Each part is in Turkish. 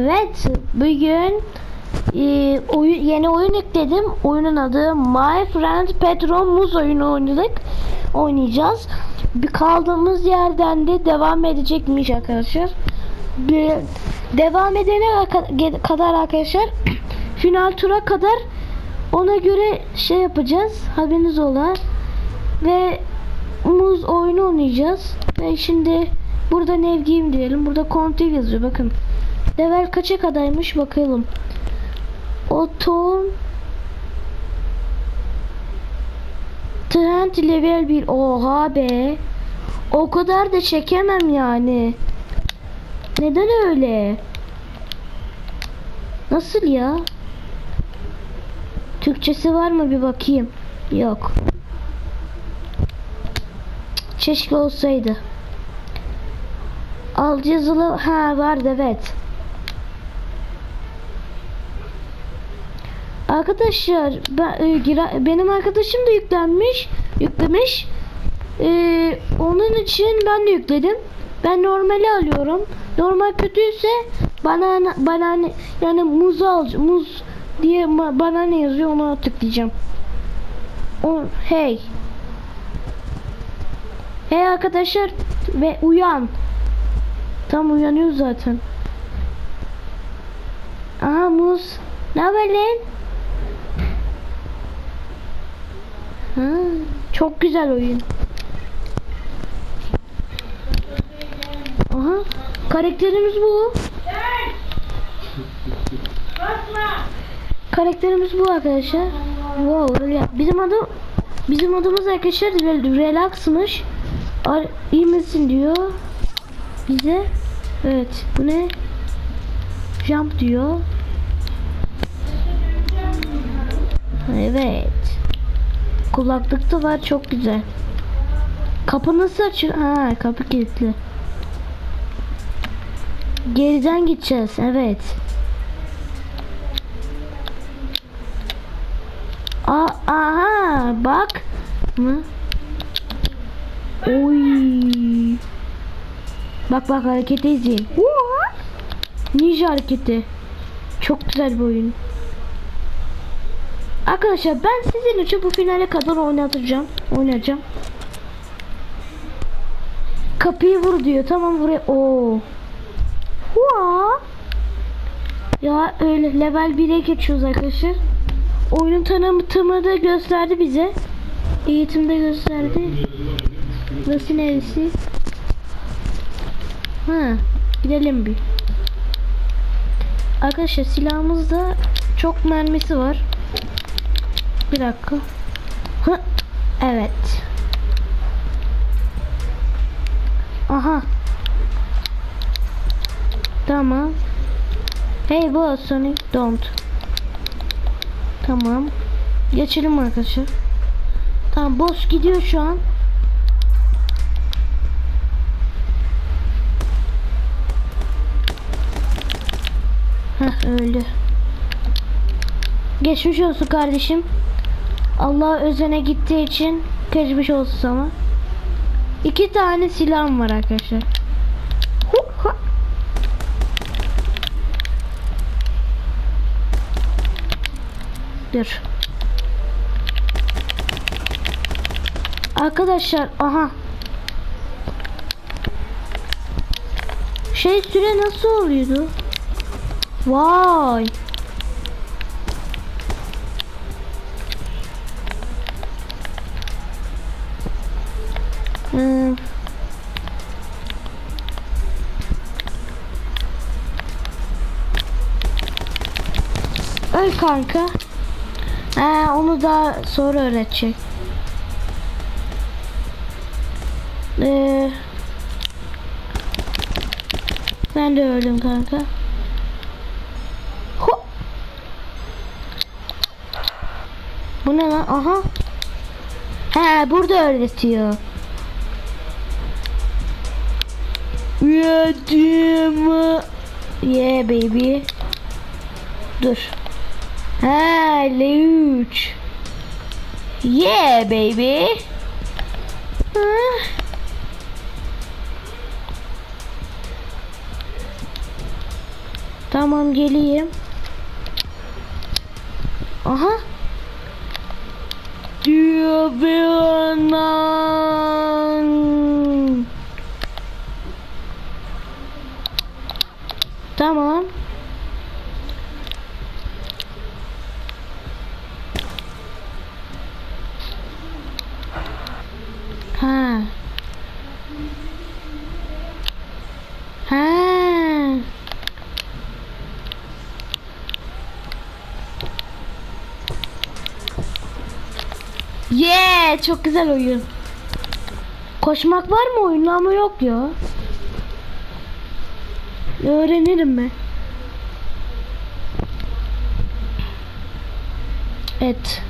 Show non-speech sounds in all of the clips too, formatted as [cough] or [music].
Evet, bugün e, oyun, yeni oyun ekledim. Oyunun adı My Friend Petro Muz oyunu oynadık. Oynayacağız. Bir kaldığımız yerden de devam edecekmiş arkadaşlar. Bir, devam edene ka- kadar arkadaşlar [clears throat] final tura kadar ona göre şey yapacağız. Haberiniz ola. Ve muz oyunu oynayacağız. Ve şimdi burada nevgiyim diyelim. Burada konti yazıyor bakın. Level kaça kadarmış bakalım. Oton Trend level 1 Oha be. O kadar da çekemem yani. Neden öyle? Nasıl ya? Türkçesi var mı? Bir bakayım. Yok. Keşke olsaydı. Alt yazılı ha vardı evet Arkadaşlar ben, e, gira- benim arkadaşım da yüklenmiş yüklemiş. Ee, onun için ben de yükledim. Ben normali alıyorum. Normal kötüyse bana bana yani muz al muz diye bana ne yazıyor ona tıklayacağım. O, hey. Hey arkadaşlar ve uyan. Tam uyanıyor zaten. Aha muz. Ne haber lan Ha, çok güzel oyun. Aha, karakterimiz bu. Karakterimiz bu arkadaşlar. Wow. Bizim adı bizim adımız arkadaşlar Rel- Relax'mış. İyi misin diyor. Bize. Evet, bu ne? Jump diyor. Evet. Kulaklık da var çok güzel. Kapı nasıl açıyor? Ha kapı kilitli. Geriden gideceğiz evet. Aa, aha bak. Mı? Oy. Bak bak hareketi izleyin. Ninja hareketi. Çok güzel bir oyun. Arkadaşlar ben sizin için bu finale kadar oynatacağım. Oynayacağım. Kapıyı vur diyor. Tamam buraya. Oo. Hua. Ya öyle level 1'e geçiyoruz arkadaşlar. Oyunun tanıtımı da gösterdi bize. Eğitimde gösterdi. Burası neresi? Ha, gidelim bir. Arkadaşlar silahımızda çok mermisi var. Bir dakika. Hı. Evet. Aha. Tamam. Hey boss Sonic don't. Tamam. Geçelim arkadaşlar. Tamam boss gidiyor şu an. Heh öyle. Geçmiş olsun kardeşim. Allah özene gittiği için geçmiş olsun sana. İki tane silahım var arkadaşlar. Dur. Arkadaşlar aha. Şey süre nasıl oluyordu? Vay. Kanka. He, onu da sonra öğretecek. Ee, ben de öldüm kanka. Ho! Bu ne lan? Aha. He burada öğretiyor. Yedim. Yeah baby. Dur. Ha L3. Yeah baby. Ha. Tamam geleyim. Aha. Diyor. Tamam. Ha. Ha. Yeah, çok güzel oyun. Koşmak var mı oyunda ama yok ya. Öğrenirim ben. Evet.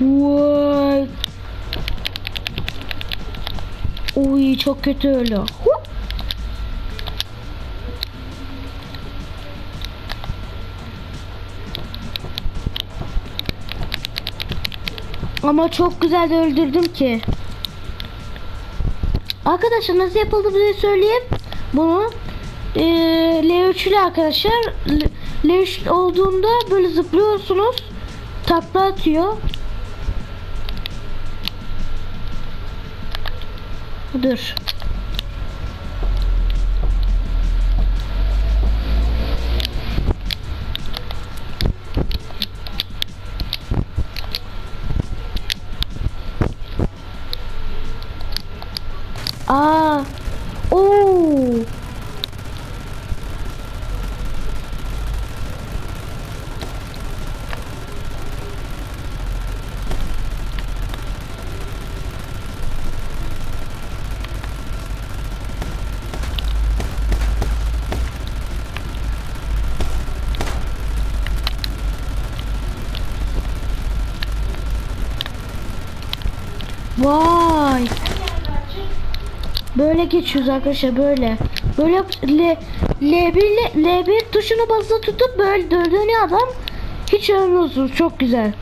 Vay. Uy çok kötü öyle. Ama çok güzel öldürdüm ki. Arkadaşlar nasıl yapıldığını söyleyeyim. Bunu ee, L3 ile arkadaşlar L- L3 olduğunda böyle zıplıyorsunuz. Takla atıyor. Dur. Aa. Oo. Vay. Böyle geçiyoruz arkadaşlar böyle. Böyle L, L1 ile L1 tuşunu basılı tutup böyle dö- dönüyor adam. Hiç ölmüyorsunuz. Çok güzel.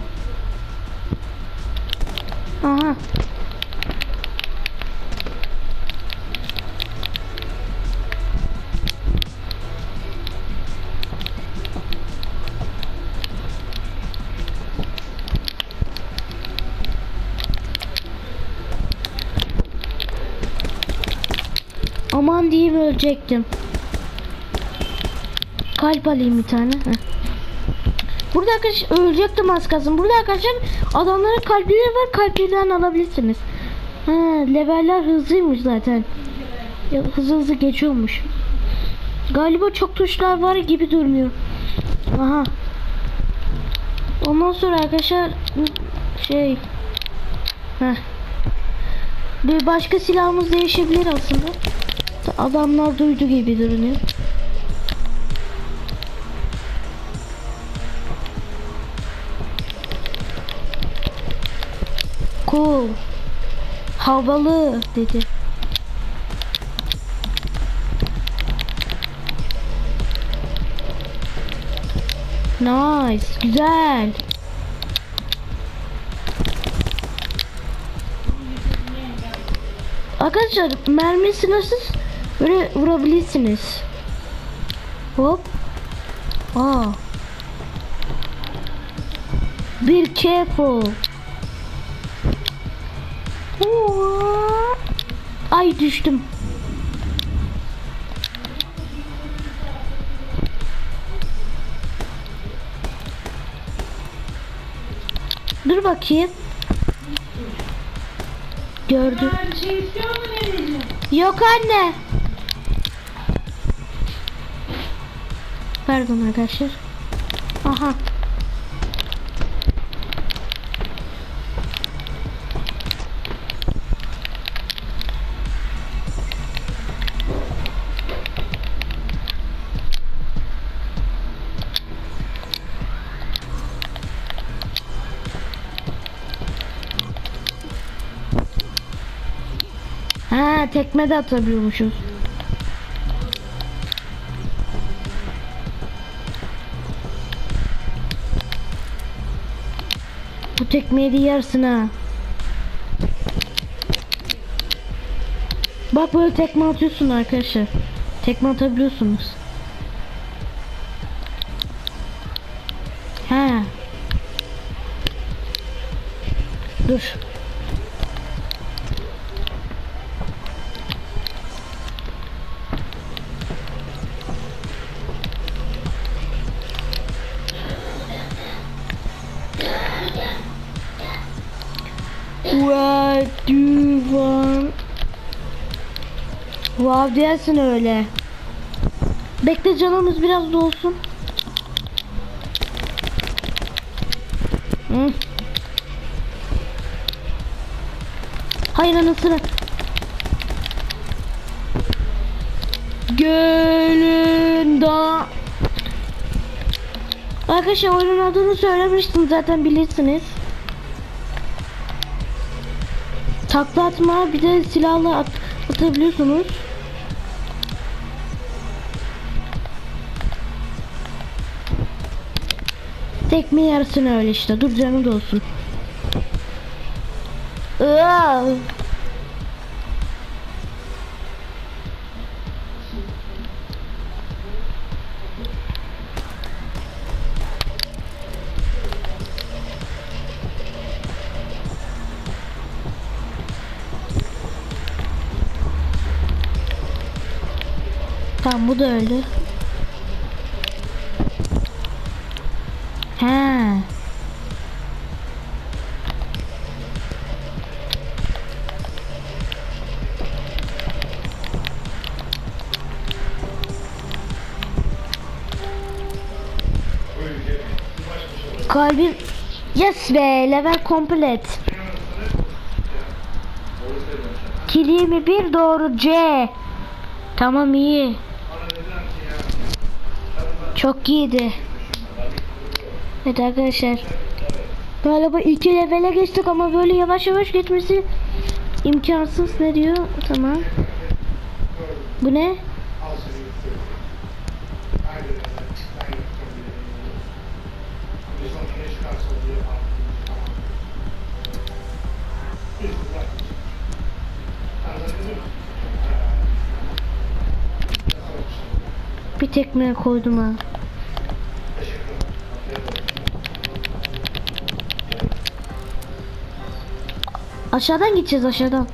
Aha. Ölecektim. Kalp alayım bir tane. Burada arkadaşlar ölecektim az kalsın. Burada arkadaşlar adamların kalpleri var. Kalplerinden alabilirsiniz. Ha, leveller hızlıymış zaten. Hızlı hızlı geçiyormuş. Galiba çok tuşlar var gibi durmuyor. Aha. Ondan sonra arkadaşlar şey Heh. Bir başka silahımız değişebilir aslında. Adamlar duydu gibi duruyor. Cool. Havalı dedi. Nice. Güzel. Arkadaşlar mermi sınırsız böyle vurabilirsiniz. Hop. Aa. Bir careful. Oo. Ay düştüm. Dur bakayım. Gördüm. Şey? Yok anne. Pardon arkadaşlar. Aha. Ha tekme de atabiliyormuşuz. Tekmeyi de yersin ha. Bak böyle tekme atıyorsun arkadaşlar. Tekme atabiliyorsunuz. He. Dur. Diyorsun öyle. Bekle canımız biraz dolsun. Hı. Hayır anasını. Gölün da. Arkadaşlar oyunun adını söylemiştim zaten bilirsiniz. Takla atma bir de silahla at atabiliyorsunuz. Tekme yarısını öyle işte. Dur canım da olsun. Tamam bu da öldü. Level complete. Kill 21 doğru C. Tamam iyi. Çok iyiydi. Evet arkadaşlar. Galiba iki levele geçtik ama böyle yavaş yavaş geçmesi imkansız. Ne diyor? Tamam. Bu ne? Bir tekme koydum ha. Aşağıdan gideceğiz aşağıdan.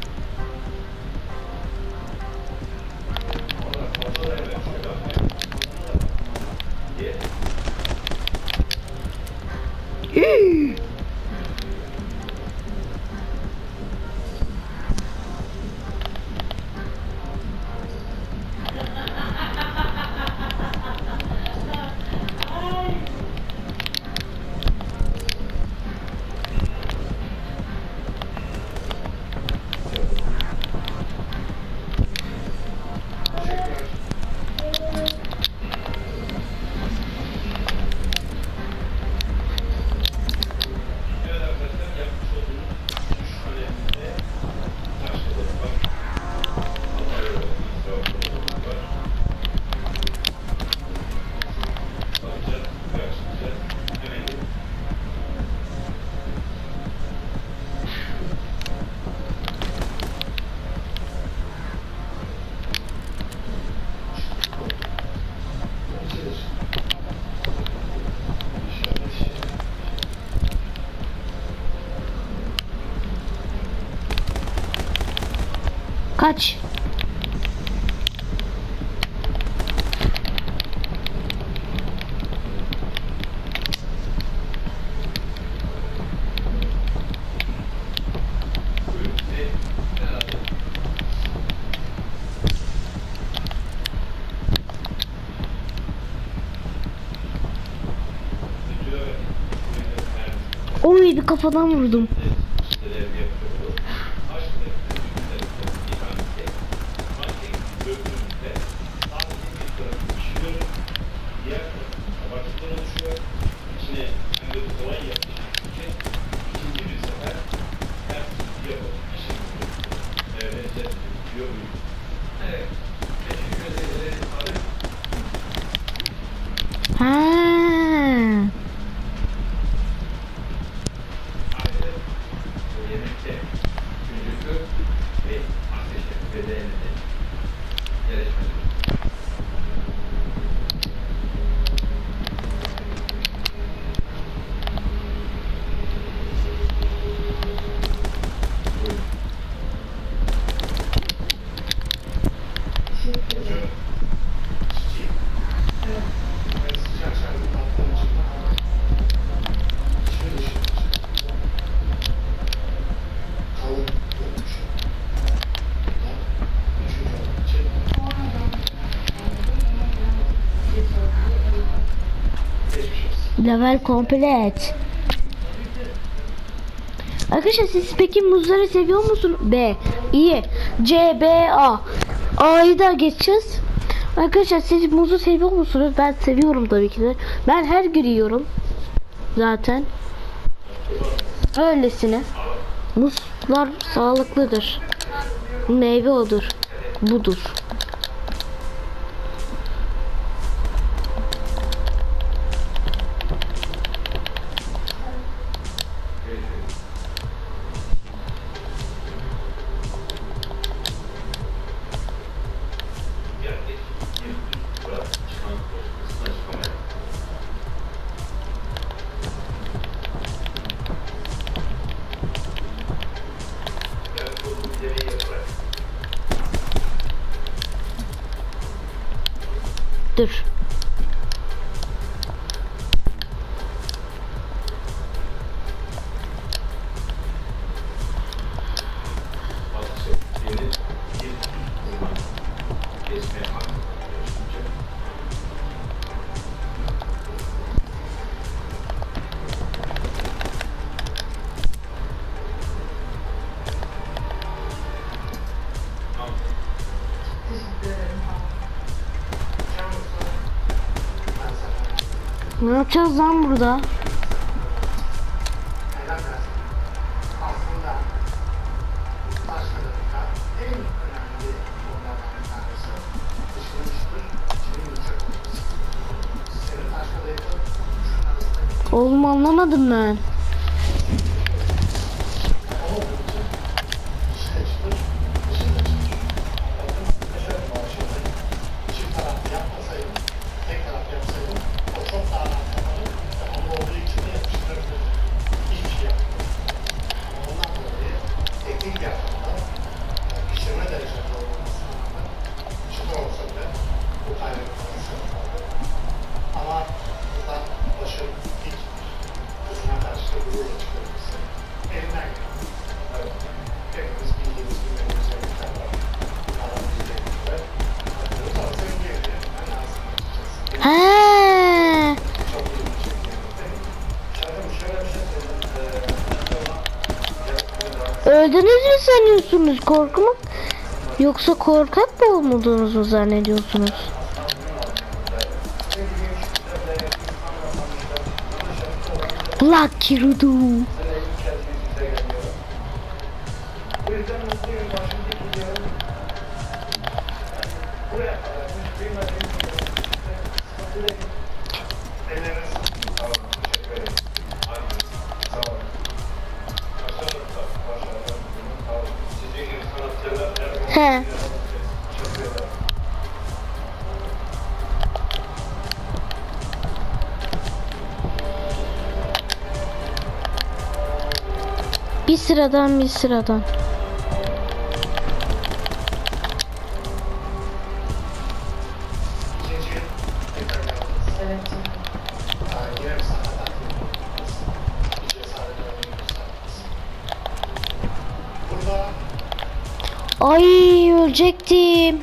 Kaç. Oy bir kafadan vurdum. Level komplet. Arkadaşlar siz peki muzları seviyor musun? B. İyi. C, B, A. A'yı da geçeceğiz. Arkadaşlar siz muzu seviyor musunuz? Ben seviyorum tabii ki de. Ben her gün yiyorum. Zaten. Öylesine. Muzlar sağlıklıdır. Meyve odur. Budur. Ne yapacağız lan burada? Oğlum anlamadım ben. Geldiniz mi sanıyorsunuz korkmak? Yoksa korkak mı olmadığınızı zannediyorsunuz? Lucky Rudu. Bir sıradan bir sıradan. ölecektim.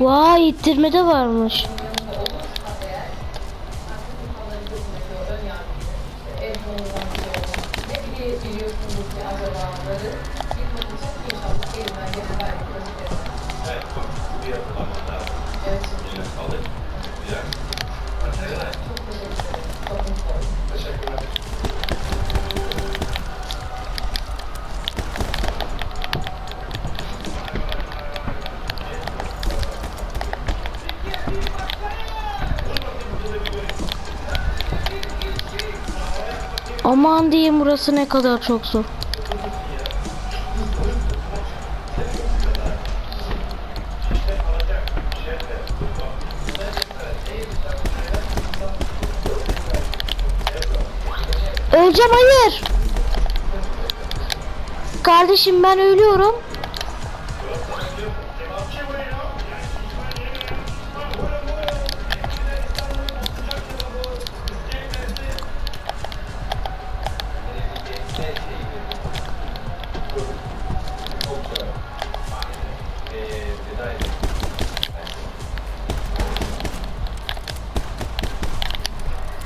Vay ittirmede varmış. Aman diyeyim burası ne kadar çok zor. Öleceğim hayır. Kardeşim ben ölüyorum.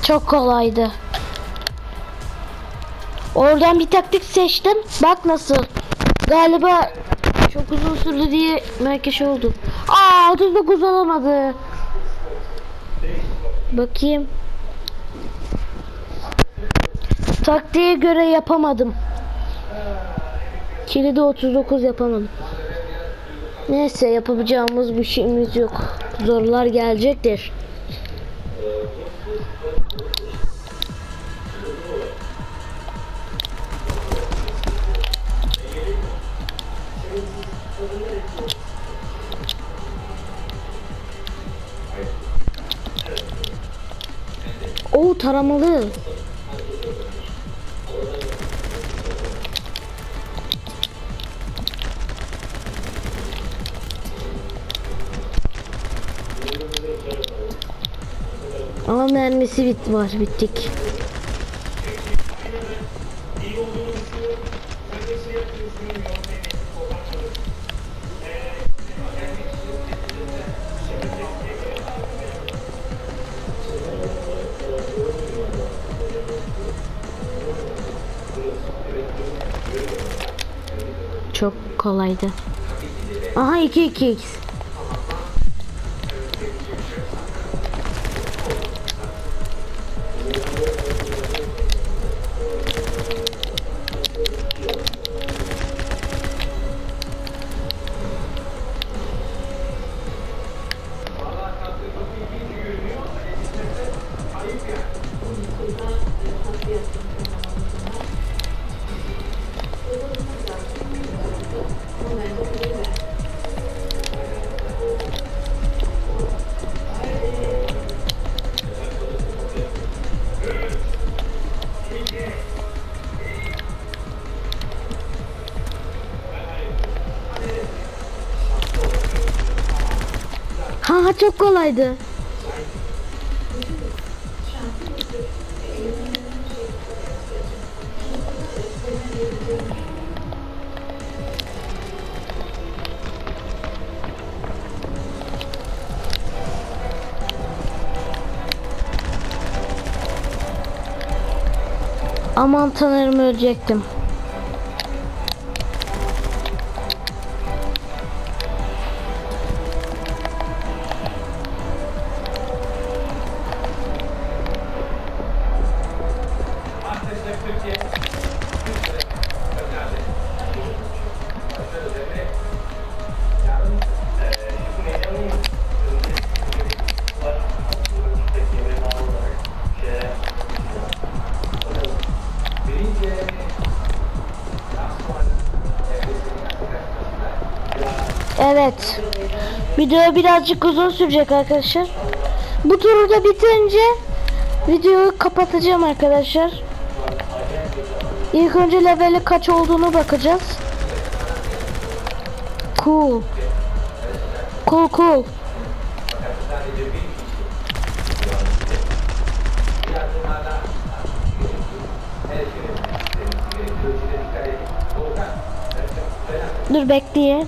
Çok kolaydı. Oradan bir taktik seçtim. Bak nasıl. Galiba çok uzun sürdü diye merkeş oldum. Aa 39 olamadı. Bakayım. Taktiğe göre yapamadım. Kilidi 39 yapamadım. Neyse yapabileceğimiz bir şeyimiz yok. Zorlar gelecektir. Oo taramalı. Ama mermisi bit var bittik. Kolaydı. Aha 2 2 x. çok kolaydı. Aman tanrım ölecektim. Evet. Video birazcık uzun sürecek arkadaşlar. Bu turu da bitirince videoyu kapatacağım arkadaşlar. İlk önce leveli kaç olduğunu bakacağız. Cool. Cool cool. Dur bekleyin.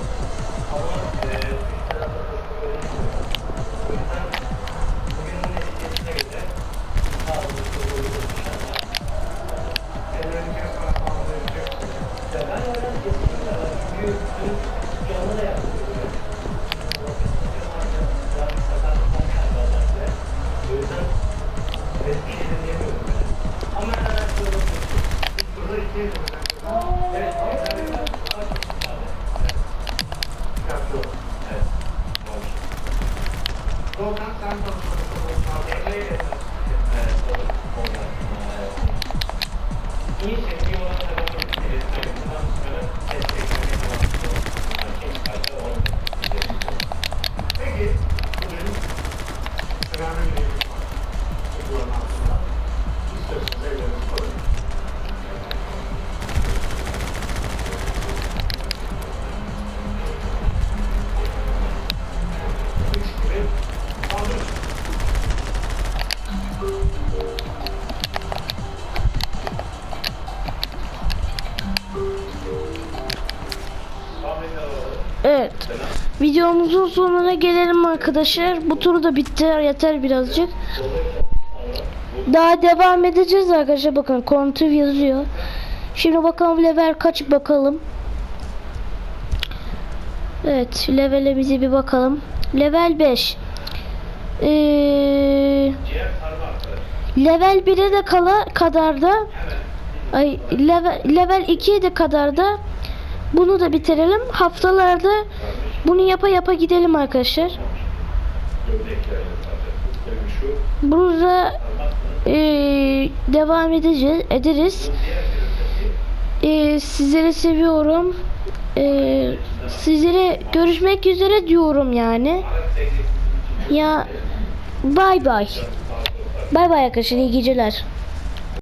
Videomuzun sonuna gelelim arkadaşlar. Bu tur da bitti. Yeter birazcık. Daha devam edeceğiz arkadaşlar. Bakın kontiv yazıyor. Şimdi bakalım level kaç bakalım. Evet. Level'imize bir bakalım. Level 5. Ee, level 1'e de kala kadar da ay level level 2'ye de kadar da bunu da bitirelim. Haftalarda bunu yapa yapa gidelim arkadaşlar. Gömleklerle saracağız. Tabii şu Bunu da sarmazsanız eee, devam edeceğiz, ederiz. Eee, sizleri seviyorum. Eee, sizlere görüşmek üzere diyorum yani. Ya bay bay. Bay bay arkadaşlar iyi geceler.